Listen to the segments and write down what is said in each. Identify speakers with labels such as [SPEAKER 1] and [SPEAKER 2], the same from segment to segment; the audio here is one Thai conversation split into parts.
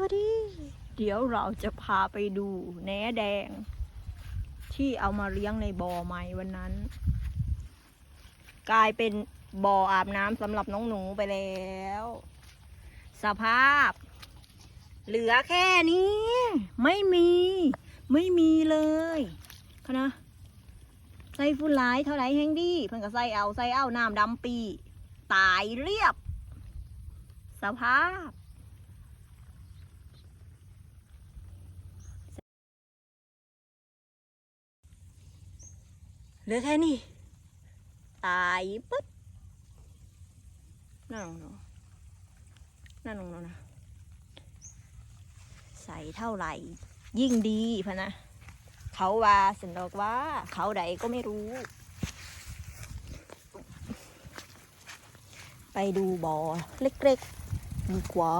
[SPEAKER 1] วัสดี เดี๋ยวเราจะพาไปดูแหนแดง ที่เอามาเลี้ยงในบ่อใหม่วันนั้น กลายเป็นบ่ออาบน้ำสำหรับน้องหนูไปแล้ว สภาพ เหลือแค่นี้ ไม่มี ไม่มีเลยพะนะใส่ฝุ่นหลายเท่าไหร่แห้งดีเพิ่นก็ใส่เอาใส่เอาน้ำดำปี ตายเรียบ สภาพ เหลือแค่นี้ ตายปึ๊บนั่นลงเนาะนั่นลงเนาะนะใส่เท่าไหร่ ยิ่งดีพะนะ เขาว่าสันดอกว่า เขาใดก็ไม่รู้ ไปดูบ่อเล็กๆดีกว่า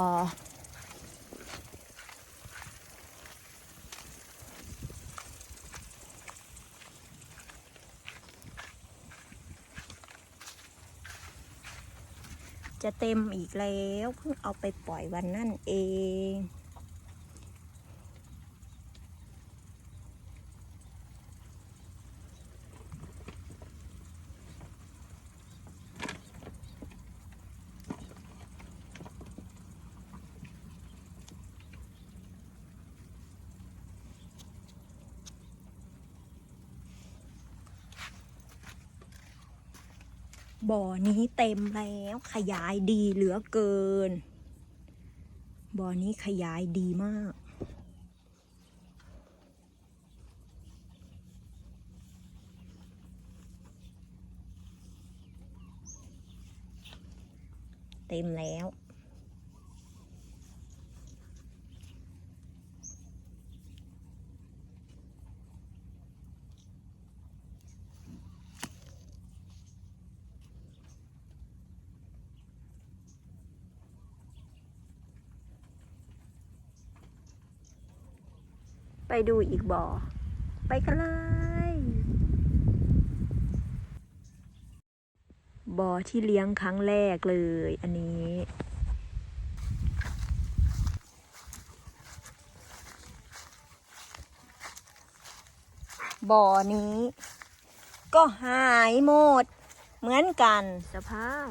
[SPEAKER 1] จะเต็มอีกแล้ว เพิ่งเอาไปปล่อยวันนั่นเอง บ่อนี้เต็มแล้วขยายดีเหลือเกิน บ่อนี้ขยายดีมาก เต็มแล้ว ดูอีกบ่อ ไปกันเลย บ่อที่เลี้ยงครั้งแรกเลย อันนี้บ่อนี้ ก็หายหมด เหมือนกันสภาพ